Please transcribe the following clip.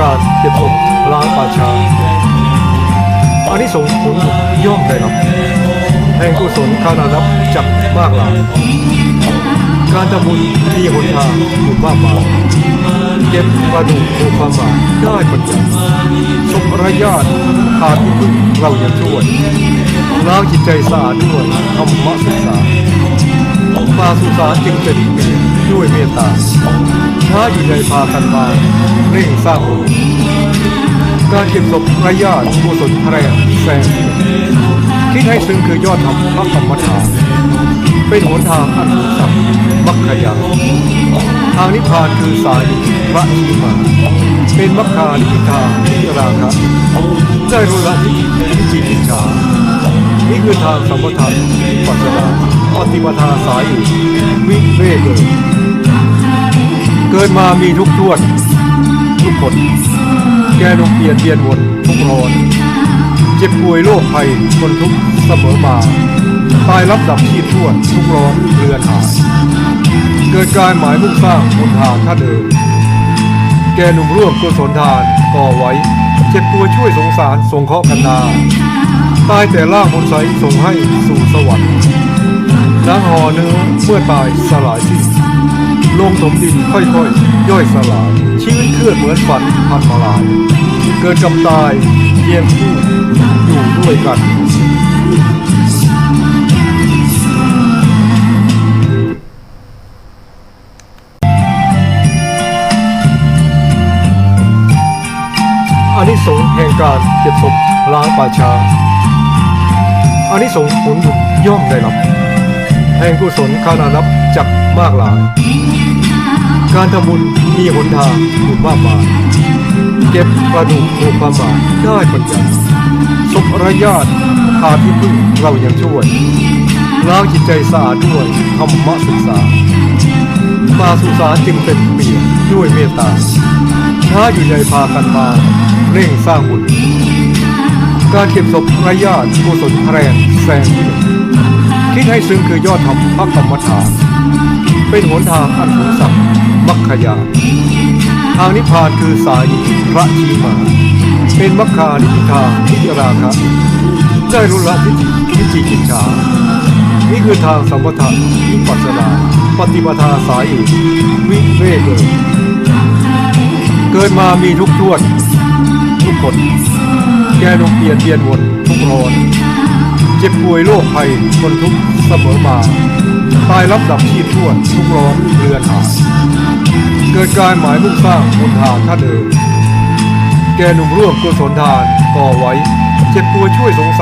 การเก็บศพล้างป่าชาอันนี้ส่งส์ผลย่อมได้รับแห่งกุศลข้านานับจักมากหลายการทำบุญมีหนทางอยู่มากมายเก็บกระดูกโอความหมายได้ปัญญาศพระญาติขาดที่พึ่งเรายังช่วยล้างจิตใจสะอาดด้วยธรรมศึกษามาสุสานจึงเป็นเปลี่ยน ด้วยเมตตาช้าอยู่ในพากันมาเร่งสร้างบุญการเก็บศพไร้ญาติกุศลแพร่แสงคิดให้ซึ้งคือยอดธรรมพระกรรมฐานเป็นหนทางอันสัมมัคคยาทางนิพพานคือสายพระชีมาเป็นมัคคานิพิทานิราคะได้รู้ละที่ที่จิตอิจฉานี่คือทางสัมปทานปัสสนาปฏิปทาสายอยู่วิเวกเลย กิดมามีทุกข์ทวนทุกคน แกลงเปลี่ยนเบียนวนทุกร้อน เจ็บป่วยโรคภัยคนทุกเสมอมา ตายรับดับชีพทวนทุกร้อนเรือนหายเกิดการหมายมุ่งสร้างบนทางท่านเดิมแกหนุ่มร่วมกุศลทานก่อไว้ เจ็บป่วยช่วยสงสารสงเคราะห์กันนาตายแต่ล่างบนไซส่งให้สู่สวรรค์นางหอเนื้อเมื่อตายสลายสิ้น ลงถมดินค่อยๆ ย่อยสลาย ชีวิตเคลื่อนเหมือนฝันพันมาลาย เกิดกับตายเพียงคู่อยู่ด้วยกันอันนี้สงส์แห่งการเก็บศพล้างป่าช้าอันนี้สงส์ผลบุญย่อมได้รับ แห่งกุศลข้านานับจักมากหลาย การทำบุญมีหนทางอยู่มากมายเก็บกระดูกโอความหมายได้ปัญญาศพระญาติขาดที่พึ่งเรายังช่วยล้างจิตใจสะอาดด้วยธรรมะศึกษามาสุสานจึงเป็นเปลี่ยนด้วยเมตตาช้าอยู่ในพากันมาเร่งสร้างบุญการเก็บศพไร้ญาติกุศลแรงแซง คิดให้ซึ้งคือยอดธรรมพระกรรมฐาน เป็นหนทางอันสูงสัมมัคคยา ทางนิพพานคือสายพระชีมา เป็นมัคคานิพิทานิราคะได้รู้ละทิฏฐิทิฏฐิกิจฉานี่คือทางสัมปทานวิปัสสนา ปฏิปทาสายเอกวิเวกเลยเกิดมามีทุกข์ทวนทุกคน แกลงเปลี่ยนเบียนวนทุกร้อน เจ็บป่วยโรคภัยคนทุกข์เสมอมา ตายรับดับชีพทวนทุกร้อนเรือนหาเกิดการหมายมุ่งสร้างบนทานท่านเองแกหนุ่มร่วมกุศลทานก่อไว้ เจ็บป่วยช่วยสงสาร